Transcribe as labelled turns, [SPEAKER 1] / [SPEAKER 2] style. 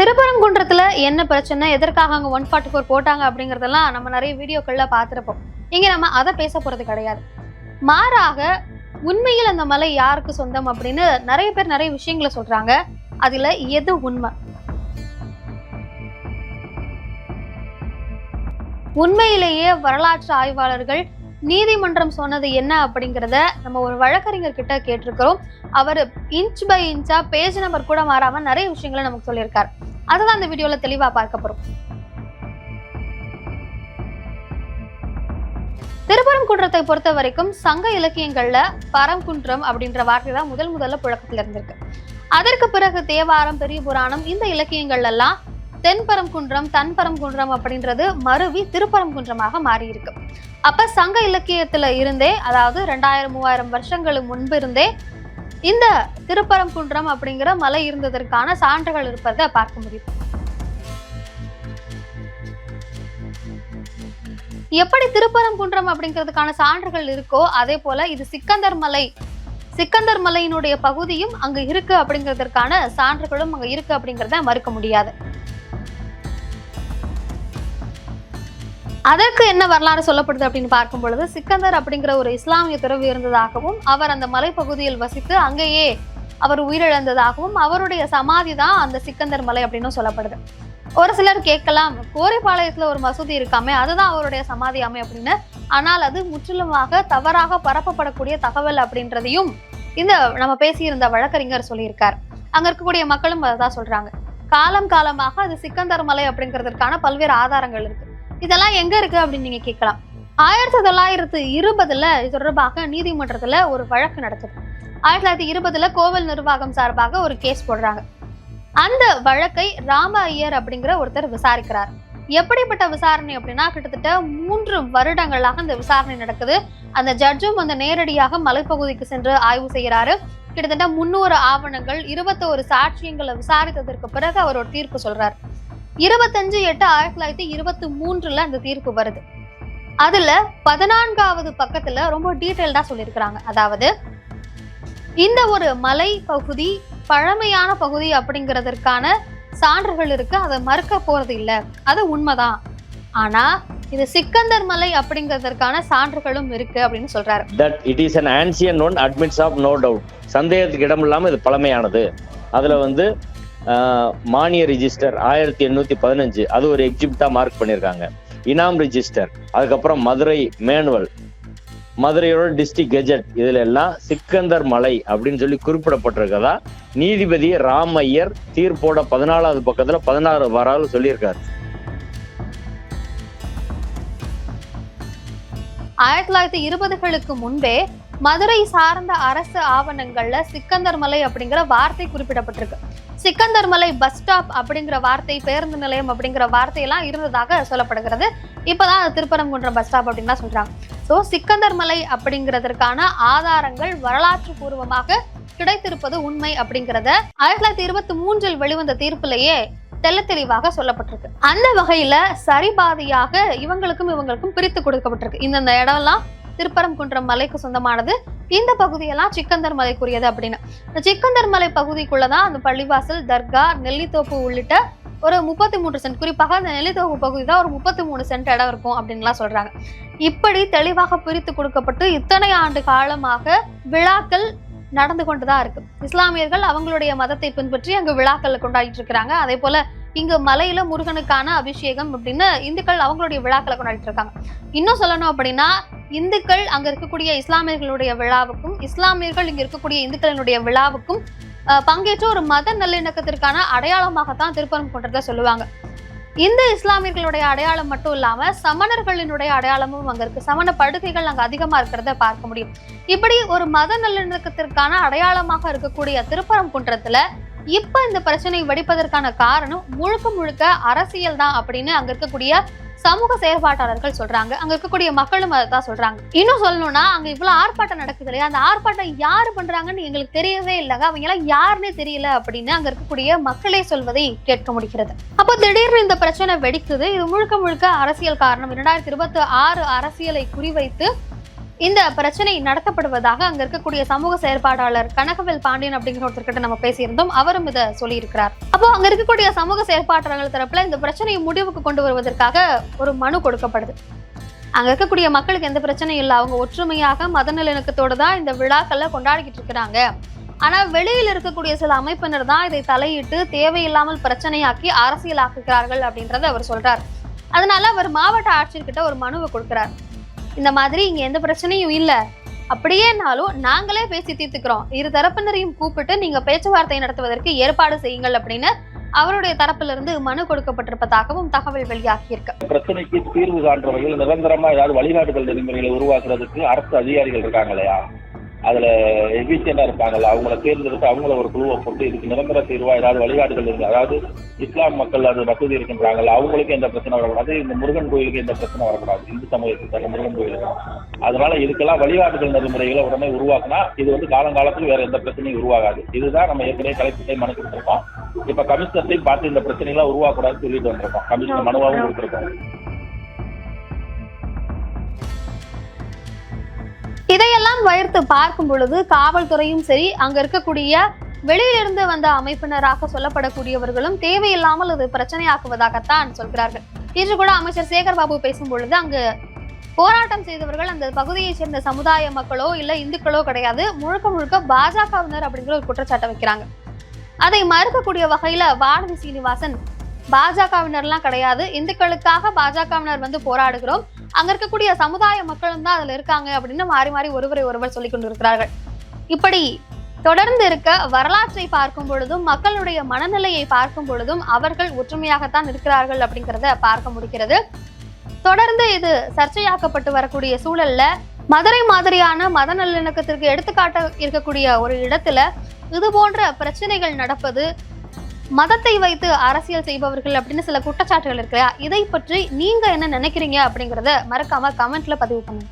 [SPEAKER 1] திருப்பரங்குன்றத்துல என்ன பிரச்சனை? எதற்காக அங்கே ஒன் ஃபார்ட்டி ஃபோர் போட்டாங்க அப்படிங்கிறதெல்லாம் நம்ம நிறைய வீடியோக்கள்ல பார்த்திருப்போம். இங்க நம்ம அதை பேச போறது கிடையாது. மாறாக உண்மையில் அந்த மலை யாருக்கு சொந்தம் அப்படின்னு நிறைய பேர் நிறைய விஷயங்களை சொல்றாங்க. அதுல எது உண்மை? உண்மையிலேயே வரலாற்று ஆய்வாளர்கள் நீதிமன்றம் சொன்னது என்ன அப்படிங்கிறத நம்ம ஒரு வழக்கறிஞர் கிட்ட கேட்டிருக்கிறோம். அவர் இன்ச் பை இன்ச்சா பேஜ் நம்பர் கூட மாறாம நிறைய விஷயங்களை நமக்கு சொல்லியிருக்காரு. அதுதான் அந்த வீடியோல தெளிவா பார்க்க போறோம். திருப்பரங்குன்றத்தை பொறுத்த வரைக்கும் சங்க இலக்கியங்கள்ல பரங்குன்றம் அப்படின்ற வார்த்தை தான் முதல் முதல்ல புழக்கத்துல இருந்திருக்கு. அதற்கு பிறகு தேவாரம் பெரிய புராணம் இந்த இலக்கியங்கள் எல்லாம் தென்பரங்குன்றம் தன்பரங்குன்றம் அப்படின்றது மருவி திருப்பரங்குன்றமாக மாறியிருக்கு. அப்ப சங்க இலக்கியத்துல இருந்தே அதாவது ரெண்டாயிரம் மூவாயிரம் வருஷங்களுக்கு முன்பு இருந்தே இந்த திருப்பரங்குன்றம் அப்படிங்கிற மலை இருந்ததற்கான சான்றுகள் இருப்பதை பார்க்க முடியும். எப்படி திருப்பரங்குன்றம் அப்படிங்கிறதுக்கான சான்றுகள் இருக்கோ அதே போல இது சிக்கந்தர் மலை. சிக்கந்தர் மலையினுடைய பகுதியும் அங்க இருக்கு அப்படிங்கிறதுக்கான சான்றுகளும் அங்க இருக்கு அப்படிங்கிறத மறுக்க முடியாது. அதற்கு என்ன வரலாறு சொல்லப்படுது அப்படின்னு பார்க்கும் பொழுது சிக்கந்தர் அப்படிங்கிற ஒரு இஸ்லாமிய துறவி இருந்ததாகவும் அவர் அந்த மலைப்பகுதியில் வசித்து அங்கேயே அவர் உயிரிழந்ததாகவும் அவருடைய சமாதி தான் அந்த சிக்கந்தர் மலை அப்படின்னு சொல்லப்படுது. ஒரு சிலர் கேட்கலாம் கோரைப்பாளையத்துல ஒரு மசூதி இருக்காமே அதுதான் அவருடைய சமாதியாமே அப்படின்னு. ஆனால் அது முற்றிலுமாக தவறாக பரப்பப்படக்கூடிய தகவல் அப்படின்றதையும் இந்த நம்ம பேசியிருந்த வழக்கறிஞர் சொல்லியிருக்கார். அங்க இருக்கக்கூடிய மக்களும் அதான் சொல்றாங்க. காலம் காலமாக அது சிக்கந்தர் மலை அப்படிங்கிறதுக்கான பல்வேறு ஆதாரங்கள் இருக்கு. இதெல்லாம் எங்க இருக்கு அப்படின்னு நீங்க கேட்கலாம். ஆயிரத்தி தொள்ளாயிரத்து இருபதுல இது தொடர்பாக நீதிமன்றத்துல ஒரு வழக்கு நடக்குது. ஆயிரத்தி தொள்ளாயிரத்தி இருபதுல கோவில் நிர்வாகம் சார்பாக ஒரு கேஸ் போடுறாங்க. அந்த வழக்கை ராம ஐயர் அப்படிங்கிற ஒருத்தர் விசாரிக்கிறார். எப்படிப்பட்ட விசாரணை அப்படின்னா கிட்டத்தட்ட மூன்று வருடங்களாக இந்த விசாரணை நடக்குது. அந்த ஜட்ஜும் வந்து நேரடியாக மலைப்பகுதிக்கு சென்று ஆய்வு செய்கிறாரு. கிட்டத்தட்ட முன்னூறு ஆவணங்கள் இருபத்தோரு சாட்சியங்களை விசாரித்ததற்கு பிறகு அவர் ஒரு தீர்ப்பு சொல்றாரு. இருபத்தஞ்சு எட்டு ஆயிரத்தி தொள்ளாயிரத்தி இருபத்தி மூன்றுல அந்த தீர்ப்பு வருது. அதுல பதினான்காவது பக்கத்துல ரொம்ப டீட்டெயில்டா சொல்லியிருக்கிறாங்க. அதாவது இந்த ஒரு மலை பகுதி பழமையான பகுதி அப்படிங்கிறதற்கான சான்றுகள் இருக்கு. அதை மறுக்க போறது இல்ல. அது உண்மைதான். ஆனா இது சிக்கந்தர் மலை அப்படிங்கிறதற்கான சான்றுகளும் இருக்கு அப்படின்னு சொல்றாரு.
[SPEAKER 2] That it is an ancient one admits of no doubt சந்தேகத்துக்கு இடம் இல்லாம இது பழமையானது. அதுல வந்து மானிய ரிஜிஸ்டர் ஆயிரத்தி எண்ணூத்தி பதினஞ்சு. அது ஒரு எக்ஸிபிட்டா மார்க் பண்ணியிருக்காங்க இனாம் ரிஜிஸ்டர் அதுக்கப்புறம் மதுரை மேனுவல் மதுரையோட டிஸ்ட்ரிக்ட் கெஜெட் இதுல எல்லாம் சிக்கந்தர் மலை அப்படின்னு சொல்லி குறிப்பிடப்பட்டிருக்கதா? நீதிபதி ராம் ஐயர் தீர்ப்போட பதினாலாவது பக்கத்துல பதினாறு வராது சொல்லியிருக்காரு.
[SPEAKER 1] ஆயிரத்தி தொள்ளாயிரத்தி இருபதுகளுக்கு முன்பே மதுரை சார்ந்த அரசு ஆவணங்கள்ல சிக்கந்தர் மலை அப்படிங்கிற வார்த்தை குறிப்பிடப்பட்டிருக்கு. சிக்கந்தர் மலை பஸ் ஸ்டாப் அப்படிங்கிற வார்த்தை பேருந்து நிலையம் அப்படிங்கிற வார்த்தையெல்லாம் இருந்ததாக சொல்லப்படுகிறது. இப்போதான் அது திருப்பரங்குன்றம் பஸ் ஸ்டாப் அப்படின்னு தான் சொல்றாங்க. ஸோ சிக்கந்தர்மலை அப்படிங்கிறதுக்கான ஆதாரங்கள் வரலாற்று பூர்வமாக கிடைத்திருப்பது உண்மை அப்படிங்கிறத ஆயிரத்தி தொள்ளாயிரத்தி இருபத்தி மூன்றில் வெளிவந்த தீர்ப்பிலேயே தெல்ல தெளிவாக சொல்லப்பட்டிருக்கு. அந்த வகையில சரிபாதியாக இவங்களுக்கும் இவங்களுக்கும் பிரித்து கொடுக்கப்பட்டிருக்கு. இந்தந்த இடம்லாம் திருப்பரங்குன்றம் மலைக்கு சொந்தமானது. இந்த பகுதியெல்லாம் சிக்கந்தர் மலைக்குரியது அப்படின்னு. இந்த சிக்கந்தர் மலை பகுதிக்குள்ளதான் அந்த பள்ளிவாசல் தர்கா நெல்லித்தோப்பு உள்ளிட்ட ஒரு முப்பத்தி மூன்று சென்ட். குறிப்பாக அந்த நெல்லித்தோப்பு பகுதி தான் ஒரு முப்பத்தி மூணு சென்ட் இடம் இருக்கும் அப்படின்லாம் சொல்றாங்க. இப்படி தெளிவாக பிரித்து கொடுக்கப்பட்டு இத்தனை ஆண்டு காலமாக விழாக்கள் நடந்து கொண்டுதான் இருக்கு. இஸ்லாமியர்கள் அவங்களுடைய மதத்தை பின்பற்றி அங்கு விழாக்கள் கொண்டாடிட்டு இருக்கிறாங்க அதே போல இங்கு மலையில முருகனுக்கான அபிஷேகம் அப்படின்னு இந்துக்கள் அவங்களுடைய விழாக்களை கொண்டாடிட்டு இருக்காங்க இன்னும் சொல்லணும் அப்படின்னா இந்துக்கள் அங்க இருக்கக்கூடிய இஸ்லாமியர்களுடைய விழாவுக்கும் இஸ்லாமியர்கள் இங்க இருக்கக்கூடிய இந்துக்களினுடைய விழாவுக்கும் பங்கேற்ற ஒரு மத நல்லிணக்கத்திற்கான அடையாளமாகத்தான் திருப்பரங்குன்றத்தை சொல்லுவாங்க. இந்த இஸ்லாமியர்களுடைய அடையாளம் மட்டும் இல்லாம சமணர்களினுடைய அடையாளமும் அங்க இருக்கு. சமண படுகைகள் அங்க அதிகமா இருக்கிறத பார்க்க முடியும். இப்படி ஒரு மத நல்லிணக்கத்திற்கான அடையாளமாக இருக்கக்கூடிய திருப்பரங்குன்றத்துல இப்ப இந்த பிரச்சனை வெடிப்பதற்கான காரணம் முழுக்க முழுக்க அரசியல் தான் அப்படின்னு அங்க இருக்கக்கூடிய சமூக செயற்பாட்டாளர்கள் சொல்றாங்க. அங்க இருக்கக்கூடிய மக்களும் அதை தான் சொல்றாங்க. இன்னும் சொல்லணும்னா அங்க இவ்வளவு ஆர்ப்பாட்டம் நடக்குது இல்லையா? அந்த ஆர்ப்பாட்டம் யாரு பண்றாங்கன்னு எங்களுக்கு தெரியவே இல்லைங்க. அவங்க எல்லாம் யாருன்னே தெரியல அப்படின்னு அங்க இருக்கக்கூடிய மக்களே சொல்வதை கேட்க முடிகிறது. அப்போ திடீர்னு இந்த பிரச்சனை வெடிக்குது. இது முழுக்க முழுக்க அரசியல் காரணம். இரண்டாயிரத்தி இருபத்தி ஆறு அரசியலை குறிவைத்து இந்த பிரச்சனை நடத்தப்படுவதாக அங்க இருக்கக்கூடிய சமூக செயற்பாட்டாளர் கனகவேல் பாண்டியன் அப்படிங்கிற ஒருத்தர்கிட்ட நம்ம பேசியிருந்தோம். அவரும் இதை சொல்லியிருக்கிறார். அப்போ அங்க இருக்கக்கூடிய சமூக செயற்பாட்டாளர்கள் தரப்புல இந்த பிரச்சனையை முடிவுக்கு கொண்டு வருவதற்காக ஒரு மனு கொடுக்கப்படுது. அங்க இருக்கக்கூடிய மக்களுக்கு எந்த பிரச்சனையும் இல்லை. அவங்க ஒற்றுமையாக மத நல்லிணக்கத்தோட தான் இந்த விழாக்கள்ல கொண்டாடிக்கிட்டு இருக்கிறாங்க. ஆனா வெளியில் இருக்கக்கூடிய சில அமைப்பினர் தான் இதை தலையிட்டு தேவையில்லாமல் பிரச்சனையாக்கி அரசியலாக்குகிறார்கள் அப்படின்றத அவர் சொல்றார். அதனால அவர் மாவட்ட ஆட்சியர்கிட்ட ஒரு மனுவை கொடுக்கிறார். இந்த மாதிரி இங்க எந்த பிரச்சனையும் இல்ல. அப்படியேனாலும் நாங்களே பேசி தீர்த்துக்கிறோம். இரு தரப்பினரையும் கூப்பிட்டு நீங்க பேச்சுவார்த்தை நடத்துவதற்கு ஏற்பாடு செய்யுங்கள் அப்படின்னு அவருடைய தரப்புல இருந்து மனு கொடுக்கப்பட்டிருப்பதாகவும் தகவல் வெளியாகியிருக்கு.
[SPEAKER 3] பிரச்சனைக்கு தீர்வு காண்ற வகையில் நிரந்தரமா ஏதாவது வழிகாட்டுதல் நெறிமுறைகளை உருவாக்குறதுக்கு அரசு அதிகாரிகள் இருக்காங்க இல்லையா? அதுல எஃபிஷியண்டா இருப்பாங்கல்ல அவங்கள தேர்ந்தெடுத்து அவங்கள ஒரு குழுவை போட்டு இதுக்கு நிரந்தர தீர்வா ஏதாவது வழிகாட்டுதல் இருக்கு. அதாவது இஸ்லாம் மக்கள் அது வசதி இருக்கின்றாங்கல்ல அவங்களுக்கு எந்த பிரச்சனை வரக்கூடாது. இந்த முருகன் கோயிலுக்கு எந்த பிரச்சனை வரக்கூடாது. இந்து சமயத்துக்கு முருகன் கோயிலுக்கு. அதனால இதுக்கெல்லாம் வழிகாட்டுதல் நெறிமுறைகளை உடனே உருவாக்குனா இது வந்து காலங்காலத்துக்கு வேற எந்த பிரச்சனையும் உருவாகாது. இதுதான் நம்ம ஏற்கனவே கலெக்டரை மனு கொடுத்துருக்கோம். இப்ப கமிஷனர்ட்டையும் பார்த்து இந்த பிரச்சனைகளை உருவாக்கூடாதுன்னு சொல்லிட்டு வந்திருக்கோம். கமிஷனர் மனுவாகவும் கொடுத்துருக்கோம்.
[SPEAKER 1] இதையெல்லாம் வைத்து பார்க்கும் பொழுது காவல்துறையும் சரி அங்க இருக்கக்கூடிய வெளியிலிருந்து வந்த அமைப்பினராக சொல்லப்படக்கூடியவர்களும் தேவையில்லாமல் இது பிரச்சனையாக்குவதாகத்தான் சொல்கிறார்கள். இன்று கூட அமைச்சர் சேகர் பாபு பேசும் பொழுது அங்கு போராட்டம் செய்தவர்கள் அந்த பகுதியைச் சேர்ந்த சமுதாய மக்களோ இல்ல இந்துக்களோ கிடையாது முழுக்க முழுக்க பாஜகவினர் அப்படிங்கிற ஒரு குற்றச்சாட்டை வைக்கிறாங்க. அதை மறுக்கக்கூடிய வகையில வானதி சீனிவாசன் பாஜகவினர்லாம் கிடையாது இந்துக்களுக்காக பாஜகவினர் வந்து போராடுகிறோம் அங்க இருக்கக்கூடிய சமுதாய மக்களும் தான் அதுல இருக்காங்க அப்படின்னு மாறி மாறி ஒருவரை ஒருவர் சொல்லிக் கொண்டிருக்கிறார்கள். இப்படி தொடர்ந்து இருக்க வரலாற்றை பார்க்கும் பொழுதும் மக்களுடைய மனநிலையை பார்க்கும் பொழுதும் அவர்கள் ஒற்றுமையாகத்தான் இருக்கிறார்கள் அப்படிங்கிறத பார்க்க முடிகிறது. தொடர்ந்து இது சர்ச்சையாக்கப்பட்டு வரக்கூடிய சூழல்ல மதுரை மாதிரியான மத நல்லிணக்கத்திற்கு எடுத்துக்காட்ட இருக்கக்கூடிய ஒரு இடத்துல இது போன்ற பிரச்சனைகள் நடப்பது மதத்தை வைத்து அரசியல் செய்பவர்கள் அப்படின்னு சில குற்றச்சாட்டுகள் இருக்கு. இதை பற்றி நீங்க என்ன நினைக்கிறீங்க அப்படிங்கறத மறக்காம கமெண்ட்ல பதிவு பண்ணுங்க.